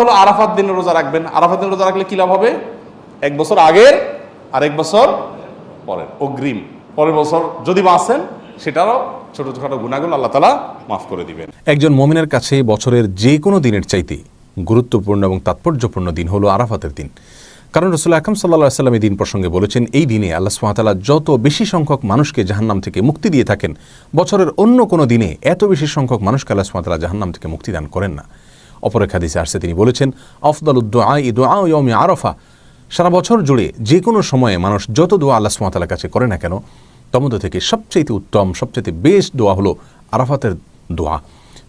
হলো আরাফাত দিনে রোজা রাখবেন। আরাফাত দিনে রোজা রাখলে কি লাভ হবে? এক বছর আগের আর এক বছর পরের। অগ্রিম। পরের বছর যদি বাঁচেন, সেটারও ছোট ছোট গুণাগুলো আল্লাহ তালা মাফ করে দিবেন। একজন মমিনের কাছে বছরের যে কোনো দিনের চাইতে গুরুত্বপূর্ণ এবং তাৎপর্যপূর্ণ দিন হলো আরাফাতের দিন। কারণ রসুল আকরম সাল্লা সাল্লাম এই দিন প্রসঙ্গে বলেছেন, এই দিনে আল্লাহ সুমাতালা যত বেশি সংখ্যক মানুষকে জাহান্নাম থেকে মুক্তি দিয়ে থাকেন, বছরের অন্য কোনো দিনে এত বেশি সংখ্যক মানুষকে আল্লাহ সুমাতালা জাহান্নাম থেকে মুক্তি দান করেন না। অপরেক হাদিসে আসছে, তিনি বলেছেন, আফদাল উদ্দোয়া ইদোয়া ইয়মি আরফা। সারা বছর জুড়ে যে কোনো সময়ে মানুষ যত দোয়া আল্লাহ সুমাতালার কাছে করে না কেন তমধ্য থেকে সবচেয়ে উত্তম সবচেয়ে বেস্ট দোয়া হলো আরাফাতের দোয়া।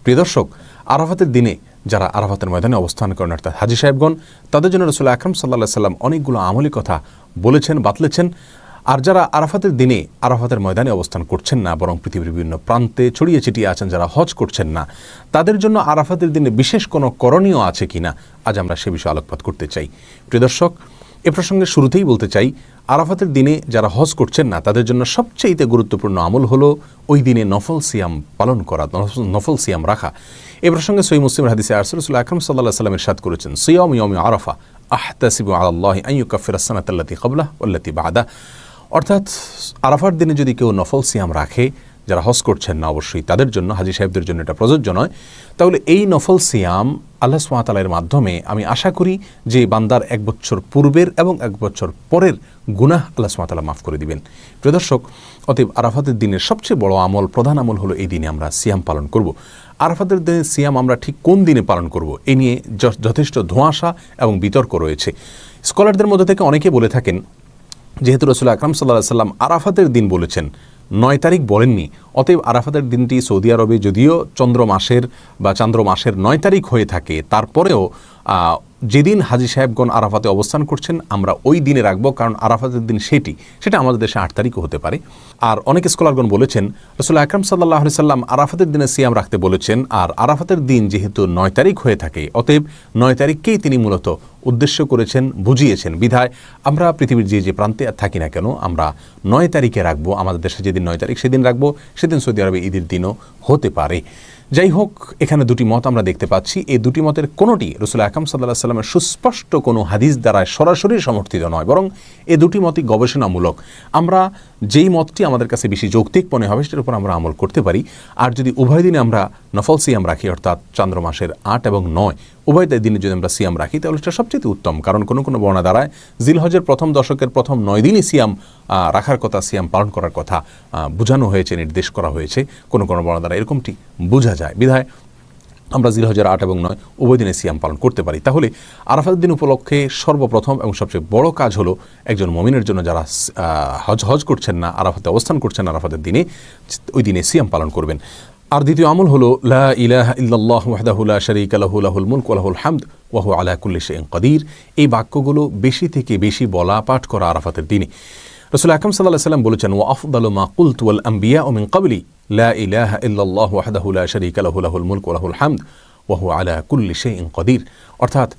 প্রিয় দর্শক, আরাফাতের দিনে যারা আরাফাতের ময়দানে অবস্থান করেন, অর্থাৎ হাজি সাহেবগণ, তাদের জন্য রসুল আকরম সাল্লাহ সাল্লাম অনেকগুলো আমলি কথা বলেছেন, বাতলেছেন। আর যারা আরাফাতের দিনে আরাফাতের ময়দানে অবস্থান করছেন না, বরং পৃথিবীর বিভিন্ন প্রান্তে ছড়িয়ে ছিটিয়ে আছেন, যারা হজ করছেন না, তাদের জন্য আরাফাতের দিনে বিশেষ কোনো করণীয় আছে কিনা, আজ আমরা সে বিষয়ে আলোকপাত করতে চাই। প্রিয় দর্শক, এ প্রসঙ্গে শুরুতেই বলতে চাই, আরাফাতের দিনে যারা হজ করছেন না, তাদের জন্য সবচেয়ে গুরুত্বপূর্ণ আমল হলো ওই দিনে নফল সিয়াম পালন করা, নফল- সিয়াম রাখা। এ প্রসঙ্গে সই মুসলিম হাদিসে আরসুল আকরম সাল্লাহ সাল্লামের সাদ করেছেন, সিয়ম ইয়ম আরাফা, আহতাসিবু আল্লাহ আইয়ু কাফির সানাতাল্লাতি কবলা ওল্লাতি বাদা অর্থাৎ আরাফার দিনে যদি কেউ নফল সিয়াম রাখে, যারা হজ করছেন না অবশ্যই, তাদের জন্য, হাজি সাহেবদের জন্য এটা প্রযোজ্য নয়। তাহলে এই নফল সিয়াম আল্লাহ সুমাতালের মাধ্যমে আমি আশা করি যে বান্দার এক বছর পূর্বের এবং এক বছর পরের গুনাহ আল্লাহ সুমাতালা মাফ করে দিবেন। প্রিয় দর্শক, অতএব আরাফাতের দিনের সবচেয়ে বড় আমল, প্রধান আমল হলো এই দিনে আমরা সিয়াম পালন করব। আরাফাতের দিনে সিয়াম আমরা ঠিক কোন দিনে পালন করব, এ নিয়ে যথেষ্ট ধোঁয়াশা এবং বিতর্ক রয়েছে। স্কলারদের মধ্যে থেকে অনেকে বলে থাকেন যেহেতু রসুল আকরাম সাল্লাহ সাল্লাম আরাফাতের দিন বলেছেন, নয় তারিখ বলেননি, অতএব আরাফাতের দিনটি সৌদি আরবে যদিও চন্দ্র মাসের বা চান্দ্র মাসের নয় তারিখ হয়ে থাকে, তারপরেও যেদিন হাজি সাহেবগণ আরাফাতে অবস্থান করছেন, আমরা ওই দিনে রাখব, কারণ আরাফাতের দিন সেটি, সেটা আমাদের দেশে আট তারিখও হতে পারে। আর অনেক স্কলারগণ বলেছেন, রসুল আকরাম সাল্লাহ সাল্লাম আরাফাতের দিনে সিয়াম রাখতে বলেছেন, আর আরাফাতের দিন যেহেতু নয় তারিখ হয়ে থাকে, অতএব নয় তারিখকেই তিনি মূলত উদ্দেশ্য করেছেন, বুঝিয়েছেন। বিধায় আমরা পৃথিবীর যে যে প্রান্তে থাকি না কেন, আমরা নয় তারিখে রাখব, আমাদের দেশে যেদিন নয় তারিখ সেদিন রাখব, সেদিন সৌদি আরবে ঈদের দিনও হতে পারে। যাই হোক, এখানে দুটি মত আমরা দেখতে পাচ্ছি। এই দুটি মতের কোনোটি রসুল আকাম সাল্লাহ সাল্লামের সুস্পষ্ট কোনো হাদিস দ্বারা সরাসরি সমর্থিত নয়, বরং এ দুটি মতই গবেষণামূলক। আমরা যেই মতটি আমাদের কাছে বেশি যৌক্তিক মনে হবে, সেটার উপর আমরা আমল করতে পারি। আর যদি উভয় দিনে আমরা নফল সিয়াম রাখি, অর্থাৎ চন্দ্র মাসের আট এবং নয়, উভয় দিনে যদি আমরা সিয়াম রাখি, তাহলে সেটা সবচেয়ে উত্তম। কারণ কোনো কোনো বর্ণা দ্বারায় জিলহজের প্রথম দশকের প্রথম নয় দিনই সিয়াম রাখার কথা, সিয়াম পালন করার কথা বোঝানো হয়েছে, নির্দেশ করা হয়েছে। কোনো কোনো বর্ণা দ্বারা এরকমটি বোঝা যায়। বিধায় আমরা জিলহজের আট এবং নয় উভয় দিনে সিয়াম পালন করতে পারি। তাহলে আরাফাতের দিন উপলক্ষে সর্বপ্রথম এবং সবচেয়ে বড় কাজ হলো একজন মমিনের জন্য যারা হজ হজ করছেন না, আরাফাতে অবস্থান করছেন আরাফাতের দিনে, ওই দিনে সিয়াম পালন করবেন। আর দ্বিতীয় আমল হলো, লা ইলাহা ইল্লাল্লাহ ওয়াহদাহু লা শারীকা মুলক ওয়া লাহুল হামদ ওয়া হুয়া আলা কাদির। এই বাক্যগুলো বেশি থেকে বেশি বলা পাঠ করা আরাফাতের দিনে। রসুল আকরম সাল্লাহ সাল্লাম বলেছেন ও আফদালু মা কুলতু ওয়াল আম্বিয়া ও মিন কাবলি ইলাহা ইল্লাল্লাহু ওয়াহদাহু লা শারীকা লাহু, লাহুল মুলক ওয়া লাহুল হামদ, ওয়া হুয়া আলা কুল্লি শাইইন কাদির অর্থাৎ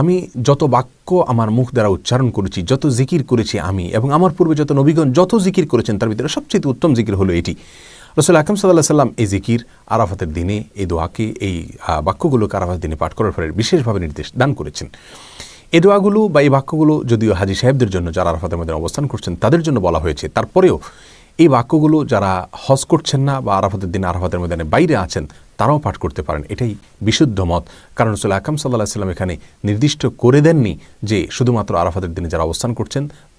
আমি যত বাক্য আমার মুখ দ্বারা উচ্চারণ করেছি, যত জিকির করেছি আমি এবং আমার পূর্বে যত নবীগণ যত জিকির করেছেন, তার ভিতরে সবচেয়ে উত্তম জিকির হলো এটি। রসুল আকরম সাল্লাহ সাল্লাম এই জিকির আরাফাতের দিনে, এই দোয়াকে, এই বাক্যগুলোকে আরাফাতের দিনে পাঠ করার ফলে বিশেষভাবে নির্দেশ দান করেছেন। এই দোয়াগুলো বা এই বাক্যগুলো যদিও হাজি সাহেবদের জন্য যারা আরাফাতের মধ্যে অবস্থান করছেন, তাদের জন্য বলা হয়েছে। তারপরেও এই বাক্যগুলো যারা হজ করছেন না বা আরাফাতের দিন আরাফাতের ময়দানে বাইরে আছেন, তারাও পাঠ করতে পারেন। এটাই বিশুদ্ধ মত। কারণ রসুল আকাম সাল্লাহ সাল্লাম এখানে নির্দিষ্ট করে দেননি যে শুধুমাত্র আরাফাতের দিনে যারা অবস্থান করছেন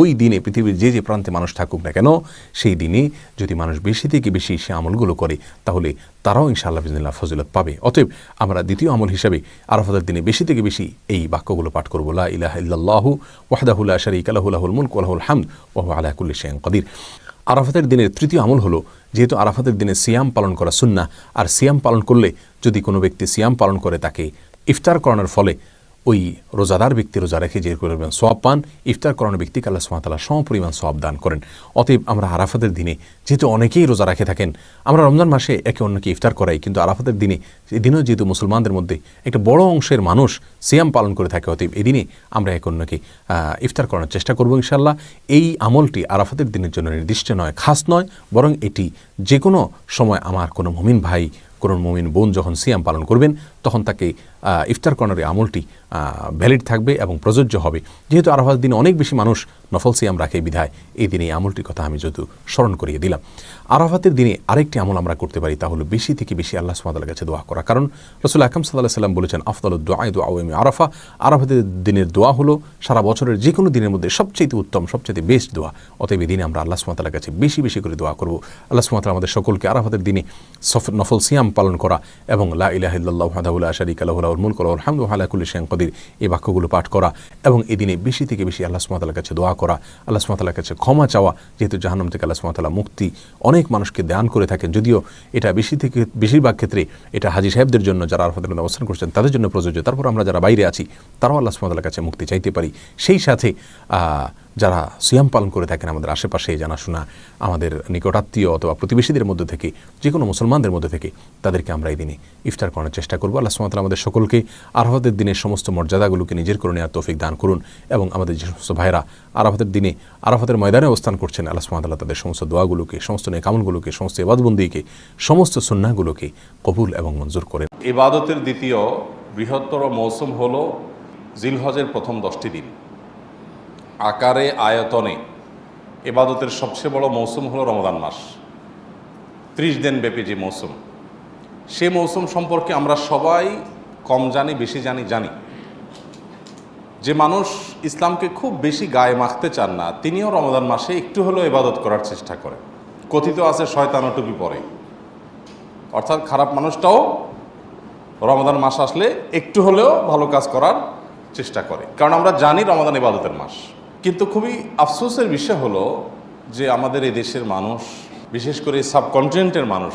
ওই দিনে পৃথিবীর যে যে প্রান্তে মানুষ থাকুক না কেন, সেই দিনে যদি মানুষ বেশি থেকে বেশি সে আমলগুলো করে, তাহলে তারাও ইনশাআল্লাহ বিজনিল্লাহ ফজিলত পাবে। অতএব আমরা দ্বিতীয় আমল হিসাবে আরাফাতের দিনে বেশি থেকে বেশি এই বাক্যগুলো পাঠ করব, লা ইলাহা ইল্লাল্লাহু ওয়াহদাহুল্লাহ শরীকা লাহু, লাহুল মুলক ওয়া লাহুল হামদ ওয়া হুয়া আলা কুল্লি কাদির। আরাফাতের দিনের তৃতীয় আমল হলো, যেহেতু আরাফাতের দিনে সিয়াম পালন করা সুন্না আর সিয়াম পালন করলে যদি কোনো ব্যক্তি সিয়াম পালন করে, তাকে ইফতার করানোর ফলে ওই রোজাদার ব্যক্তি রোজা রেখে যে করবেন সব পান, ইফতার করানো ব্যক্তিকে আল্লাহ সুমাতালা সমপরিমাণ সব দান করেন। অতএব আমরা আরাফাতের দিনে যেহেতু অনেকেই রোজা রাখে থাকেন, আমরা রমজান মাসে একে অন্যকে ইফতার করাই, কিন্তু আরাফাতের দিনে এদিনও যেহেতু মুসলমানদের মধ্যে একটা বড় অংশের মানুষ সিয়াম পালন করে থাকে, অতএব এদিনে আমরা একে অন্যকে ইফতার করানোর চেষ্টা করব ইনশাল্লাহ এই আমলটি আরাফাতের দিনের জন্য নির্দিষ্ট নয়, খাস নয়, বরং এটি যে কোনো সময় আমার কোনো মুমিন ভাই কোনো মুমিন বোন যখন সিয়াম পালন করবেন, তখন তাকে ইফতার কর্নারের আমলটি ভ্যালিড থাকবে এবং প্রযোজ্য হবে। যেহেতু আরাফাত দিনে অনেক বেশি মানুষ নফল সিয়াম রাখে, বিধায় এই দিনে এই আমলটির কথা আমি যদিও স্মরণ করিয়ে দিলাম। আরাফাতের দিনে আরেকটি আমল আমরা করতে পারি তা হলো বেশি থেকে বেশি আল্লাহ সুমাতার কাছে দোয়া করা। কারণ রসুল আকাম সাল্লাহ সাল্লাম বলেছেন আফতাল দোয়া দোয়া ওয়েমি আরাফা। আরাফাতের দিনের দোয়া হলো সারা বছরের যে কোনো দিনের মধ্যে সবচেয়ে উত্তম সবচেয়ে বেস্ট দোয়া। অতএব এই দিনে আমরা আল্লাহ সুমাতার কাছে বেশি বেশি করে দোয়া করব। আল্লাহ সুমাতাল আমাদের সকলকে আরাফাতের দিনে সফ- নফল সিয়াম পালন করা এবং লা ইলাহিল্লাহ হাদাউল্লাহ শারিক আল্লাহুল মুলক আলহামদু আলাকুল শেখ কদির এই বাক্যগুলো পাঠ করা। এবং এদিনে বেশি থেকে বেশি আল্লাহ সুমাতার কাছে দোয়া করা, আল্লাহ সুমতালার কাছে ক্ষমা চাওয়া, যেহেতু জাহান্নাম থেকে আল্লাহ সুমাতাল্লাহ মুক্তি অনেক মানুষকে দান করে থাকেন। যদিও এটা বেশি থেকে, বেশিরভাগ ক্ষেত্রে এটা হাজি সাহেবদের জন্য যারা আরফাতের মধ্যে অবস্থান করছেন, তাদের জন্য প্রযোজ্য। তারপর আমরা যারা বাইরে আছি, তারাও আল্লাহ সুমতালার কাছে মুক্তি চাইতে পারি। সেই সাথে যারা সিয়াম পালন করে থাকেন আমাদের আশেপাশে জানাশোনা আমাদের নিকটাত্মীয় অথবা প্রতিবেশীদের মধ্যে থেকে যে কোনো মুসলমানদের মধ্যে থেকে তাদেরকে আমরা এই দিনে ইফতার করার চেষ্টা করব। আল্লাহ সুমাতাল আমাদের সকলকে আরফাতের দিনের সমস্ত মর্যাদাগুলোকে নিজের করে নেওয়ার তৌফিক দান করুন এবং আমাদের যে সমস্ত ভাইরা আরাফাতের দিনে, আরাফাতের ময়দানে অবস্থান করছেন, আল্লাহ সুমাতাল্লাহ তাদের সমস্ত দোয়াগুলোকে, সমস্ত নেকামলগুলোকে, সমস্ত এবাদবন্দিকে সমস্ত সুন্নাগুলোকে কবুল এবং মঞ্জুর করেন ইবাদতের দ্বিতীয় বৃহত্তর মৌসুম হল জিলহজের প্রথম দশটি দিন। আকারে আয়তনে এবাদতের সবচেয়ে বড় মৌসুম হলো রমদান মাস। ত্রিশ দিন ব্যাপী যে মৌসুম। সে মৌসুম সম্পর্কে আমরা সবাই কম জানি, বেশি জানি জানি। যে মানুষ ইসলামকে খুব বেশি গায়ে মাখতে চান না, তিনিও রমদান মাসে একটু হলেও ইবাদত করার চেষ্টা করে কথিত আছে শয়তানো টুপি পরে। অর্থাৎ খারাপ মানুষটাও রমদান মাস আসলে একটু হলেও ভালো কাজ করার চেষ্টা করে। কারণ আমরা জানি রমাদান ইবাদতের মাস। কিন্তু খুবই আফসোসের বিষয় হলো যে আমাদের এই দেশের মানুষ, বিশেষ করে সাবকন্টিনেন্টের মানুষ,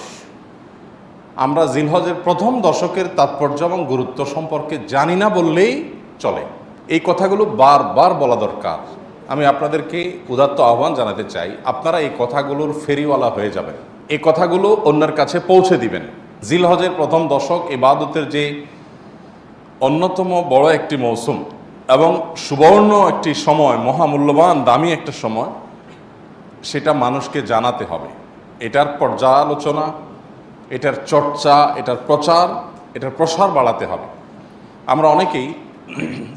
আমরা জিলহজের প্রথম দশকের তাৎপর্য এবং গুরুত্ব সম্পর্কে জানি না বললেই চলে। এই কথাগুলো বারবার বলা দরকার। আমি আপনাদেরকে উদাত্ত আহ্বান জানাতে চাই, আপনারা এই কথাগুলোর ফেরিওয়ালা হয়ে যাবেন। এই কথাগুলো অন্যের কাছে পৌঁছে দিবেন। জিলহজের প্রথম দশক ইবাদতের যে অন্যতম বড় একটি মৌসুম এবং সুবর্ণ একটি সময়, মহামূল্যবান, দামি একটা সময়, সেটা মানুষকে জানাতে হবে। এটার পর্যালোচনা, এটার চর্চা, এটার প্রচার, এটার প্রসার বাড়াতে হবে। আমরা অনেকেই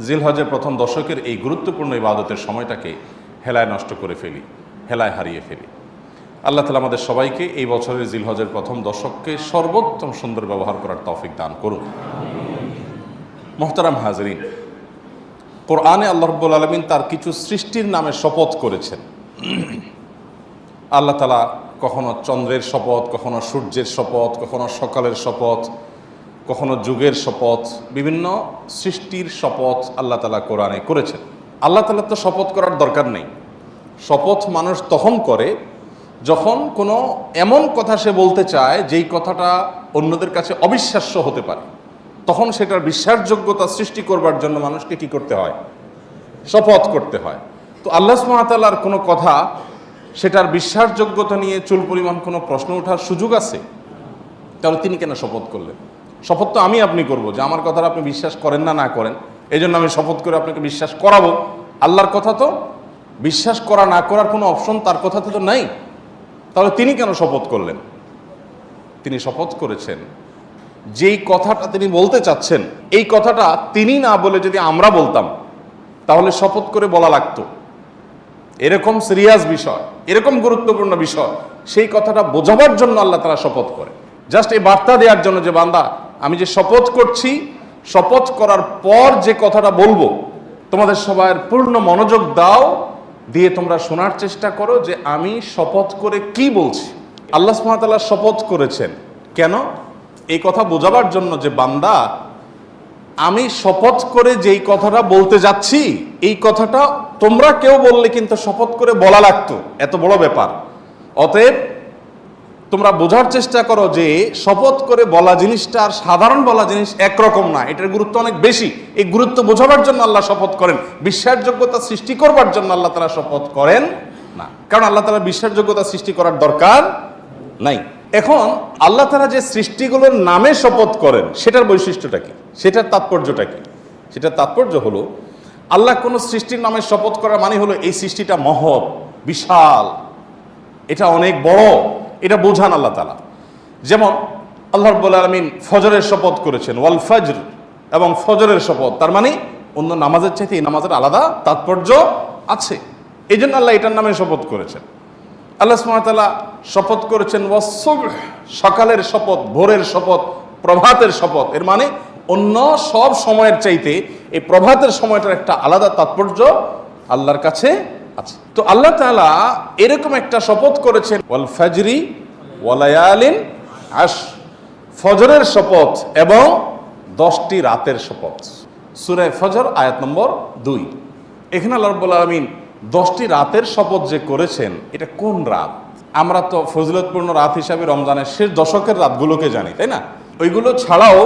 জিলহজের প্রথম দশকের এই গুরুত্বপূর্ণ ইবাদতের সময়টাকে হেলায় নষ্ট করে ফেলি, হেলায় হারিয়ে ফেলি। আল্লাহ তালা আমাদের সবাইকে এই বছরের জিলহজের প্রথম দশককে সর্বোত্তম সুন্দর ব্যবহার করার তৌফিক দান করুন। মোহতারাম হাজরিন কোরআনে আল্লাহ রব্বুল আলমিন তার কিছু সৃষ্টির নামে শপথ করেছেন। আল্লাহ তালা কখনো চন্দ্রের শপথ, কখনো সূর্যের শপথ, কখনো সকালের শপথ, কখনো যুগের শপথ, বিভিন্ন সৃষ্টির শপথ আল্লাহ তালা কোরআনে করেছেন। আল্লাহ তালা তো শপথ করার দরকার নেই। শপথ মানুষ তখন করে যখন কোনো এমন কথা সে বলতে চায় যেই কথাটা অন্যদের কাছে অবিশ্বাস্য হতে পারে। তখন সেটার বিশ্বাসযোগ্যতা সৃষ্টি করবার জন্য মানুষকে কি করতে হয়? শপথ করতে হয়। তো আল্লাহ সুমাতালার কোনো কথা, সেটার বিশ্বাসযোগ্যতা নিয়ে চুল পরিমাণ কোনো প্রশ্ন ওঠার সুযোগ আছে? তাহলে তিনি কেন শপথ করলেন? শপথ তো আমি আপনি করব, যে আমার কথাটা আপনি বিশ্বাস করেন না না করেন। এই জন্য আমি শপথ করে আপনাকে বিশ্বাস করাবো। আল্লাহর কথা তো বিশ্বাস করা, না করার কোনো অপশন তার কথাতে তো নাই। তাহলে তিনি কেন শপথ করলেন? তিনি শপথ করেছেন। যেই কথাটা তিনি বলতে চাচ্ছেন, এই কথাটা তিনি না বলে যদি আমরা বলতাম, তাহলে শপথ করে বলা লাগতো। এরকম সিরিয়াস বিষয়, এরকম গুরুত্বপূর্ণ বিষয়, সেই কথাটা বোঝাবার জন্য আল্লাহ তারা শপথ করে। জাস্ট এই বার্তা দেওয়ার জন্য যে, বান্দা, আমি যে শপথ করছি, শপথ করার পর যে কথাটা বলব, তোমাদের সবার পূর্ণ মনোযোগ দাও, দিয়ে তোমরা শোনার চেষ্টা করো যে, আমি শপথ করে কি বলছি। আল্লাহ সুবহানাহু শপথ করেছেন। কেন? এই কথা বোঝাবার জন্য যে, বান্দা, আমি শপথ করে যেই কথাটা বলতে যাচ্ছি, এই কথাটা তোমরা কেউ বললে কিন্তু শপথ করে বলা লাগতো। এত বড় ব্যাপার। অতএব, তোমরা বোঝার চেষ্টা করো যে, শপথ করে বলা জিনিসটা আর সাধারণ বলা জিনিস একরকম না। এটার গুরুত্ব অনেক বেশি। এই গুরুত্ব বোঝাবার জন্য আল্লাহ শপথ করেন। বিশ্বাসযোগ্যতা সৃষ্টি করবার জন্য আল্লাহ তারা শপথ করেন না। কারণ আল্লাহ তারা বিশ্বাসযোগ্যতা সৃষ্টি করার দরকার নাই। এখন আল্লাহ তারা যে সৃষ্টিগুলোর নামে শপথ করেন, সেটার বৈশিষ্ট্যটা কি? সেটার তাৎপর্যটা কি? সেটার তাৎপর্য হলো, আল্লাহ কোনো সৃষ্টির নামে শপথ করার মানে হলো এই সৃষ্টিটা মহৎ, বিশাল। এটা অনেক বড়। এটা বোঝান আল্লাহ তালা যেমন আল্লাহ রব্বুল আলমিন ফজরের শপথ করেছেন, ওয়াল ফজর, এবং ফজরের শপথ। তার মানে অন্য নামাজের চাইতে এই নামাজের আলাদা তাৎপর্য আছে। এই জন্য আল্লাহ এটার নামে শপথ করেছেন। আল্লাহ সুমাতাল্লাহ শপথ করেছেন সকালের শপথ, ভোরের শপথ, প্রভাতের শপথ। এর মানে অন্য সব সময়ের চাইতে এই প্রভাতের সময়টার একটা আলাদা তাৎপর্য আল্লাহর কাছে আছে। তো আল্লাহ তাআলা এরকম একটা শপথ করেছেন ওয়াল ফাজরি ওয়ালায়ালিন আশ ফজরের শপথ এবং দশটি রাতের শপথ। সুরায় ফজর আয়াত নম্বর দুই। এখানে আল্লাহ রব্বুল আলমিন দশটি রাতের শপথ যে করেছেন, এটা কোন রাত? আমরা তো ফজিলতপূর্ণ রাত হিসাবে রমজানের শেষ দশকের রাতগুলোকে জানি, তাই না? ওইগুলো ছাড়াও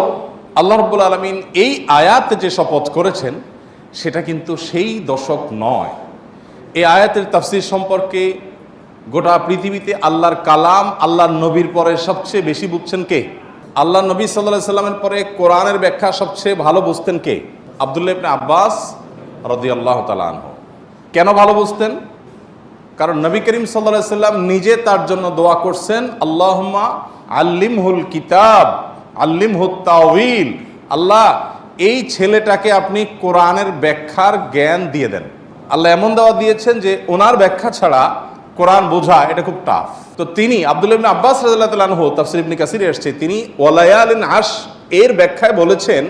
আল্লাহ রব্বুল আলমিন এই আয়াতে যে শপথ করেছেন, সেটা কিন্তু সেই দশক নয়। এই আয়াতের তাফসির সম্পর্কে গোটা পৃথিবীতে আল্লাহর কালাম, আল্লাহর নবীর পরে সবচেয়ে বেশি বুঝছেন কে? আল্লাহ নবী সাল্লাহ সাল্লামের পরে কোরআনের ব্যাখ্যা সবচেয়ে ভালো বুঝতেন কে? আবদুল্লাহ আব্বাস রদি আল্লাহ তালাহ কেন ভালো বুঝতেন? কারণ নবী করিম সাল্লাহ সাল্লাম নিজে তার জন্য দোয়া করছেন আল্লাহমা আল্লিমহুল কিতাব আল্লিমহুল তাওয়িল। আল্লাহ, এই ছেলেটাকে আপনি কোরআনের ব্যাখ্যার জ্ঞান দিয়ে দেন। আল্লাহ এমন দেওয়া দিয়েছেন যে ওনার ব্যাখ্যা ছাড়া কোরআন বোঝা, এটা খুব টাফ তো তিনি আব্দুল ইবনে আব্বাস আনহু, তাফসীর ইবনে কাসিরে আসছে তিনি ওয়ালায়ালিন আশ এর ব্যাখ্যায় বলেছেন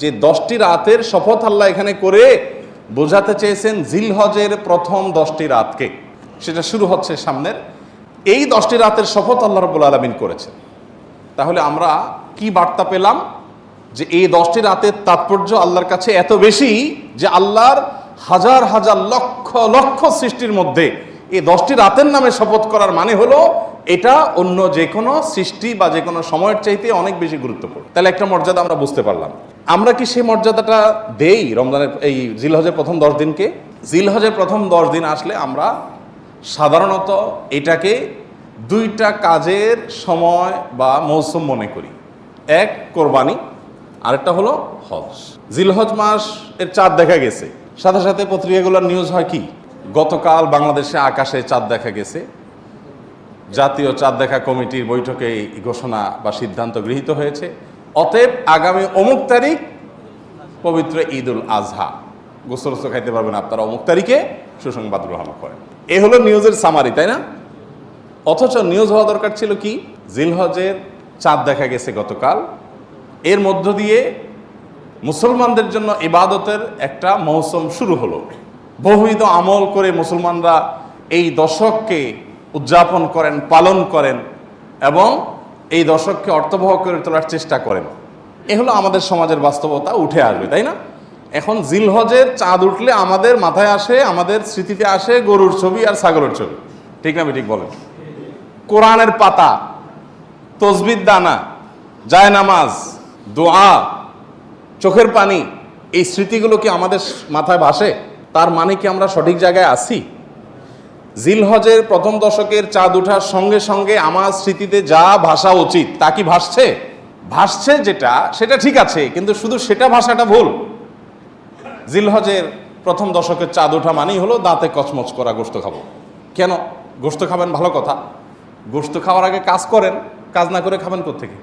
যে দশটি রাতের শপথ আল্লাহ এখানে করে বোঝাতে চেয়েছেন জিলহজের প্রথম দশটি রাতকে। সেটা শুরু হচ্ছে সামনের। এই দশটি রাতের শপথ আল্লাহ রবুল আলমিন করেছেন। তাহলে আমরা কি বার্তা পেলাম? যে এই দশটি রাতের তাৎপর্য আল্লাহর কাছে এত বেশি যে আল্লাহর হাজার হাজার লক্ষ লক্ষ সৃষ্টির মধ্যে এই দশটি রাতের নামে শপথ করার মানে হলো এটা অন্য যে কোনো সৃষ্টি বা যে কোনো সময়ের চাইতে অনেক বেশি গুরুত্বপূর্ণ। তাহলে একটা মর্যাদা আমরা বুঝতে পারলাম। আমরা কি সেই মর্যাদাটা দেই রমজানের এই জিলহজের প্রথম দশ দিনকে? জিলহজের প্রথম দশ দিন আসলে আমরা সাধারণত এটাকে দুইটা কাজের সময় বা মৌসুম মনে করি। এক, কোরবানি, আরেকটা হলো হজ। জিলহজ মাস এর চাঁদ দেখা গেছে। সাথে সাথে পত্রিকাগুলোর নিউজ হয় কি? গতকাল বাংলাদেশে আকাশে চাঁদ দেখা গেছে। জাতীয় চাঁদ দেখা কমিটির বৈঠকে ঘোষণা বা সিদ্ধান্ত গৃহীত হয়েছে। অতএব আগামী অমুক তারিখ পবিত্র ঈদ উল আজহা। গোসল খাইতে পারবেন আপনারা অমুক তারিখে, সুসংবাদ গ্রহণ করেন। এ হলো নিউজের সামারি তাই না? অথচ নিউজ হওয়া দরকার ছিল কি? জিলহজের চাঁদ দেখা গেছে গতকাল। এর মধ্য দিয়ে মুসলমানদের জন্য ইবাদতের একটা মৌসুম শুরু হলো। বহুবিধ আমল করে মুসলমানরা এই দশককে উদযাপন করেন, পালন করেন এবং এই দশককে অর্থবহ করে তোলার চেষ্টা করেন। এ হলো আমাদের সমাজের বাস্তবতা, উঠে আসবে, তাই না? এখন জিলহজের চাঁদ উঠলে আমাদের মাথায় আসে, আমাদের স্মৃতিতে আসে গরুর ছবি আর ছাগলের ছবি। ঠিক না ঠিক বলেন? কোরআনের পাতা, তসবির দানা জায়নামাজ দোয়া, চোখের পানি, এই স্মৃতিগুলো কি আমাদের মাথায় ভাসে? তার মানে কি আমরা সঠিক জায়গায় আছি? জিলহজের প্রথম দশকের চাঁদ ওঠার সঙ্গে সঙ্গে আমার স্মৃতিতে যা ভাষা উচিত, তা কি ভাসছে? ভাসছে যেটা, সেটা ঠিক আছে, কিন্তু শুধু সেটা ভাষাটা ভুল। জিলহজের প্রথম দশকের চাঁদ ওঠা মানেই হলো দাঁতে কচমচ করা গোস্ত খাব। কেন? গোস্ত খাবেন ভালো কথা। গোস্ত খাওয়ার আগে কাজ করেন, কাজ না করে খাবেন কোথেকে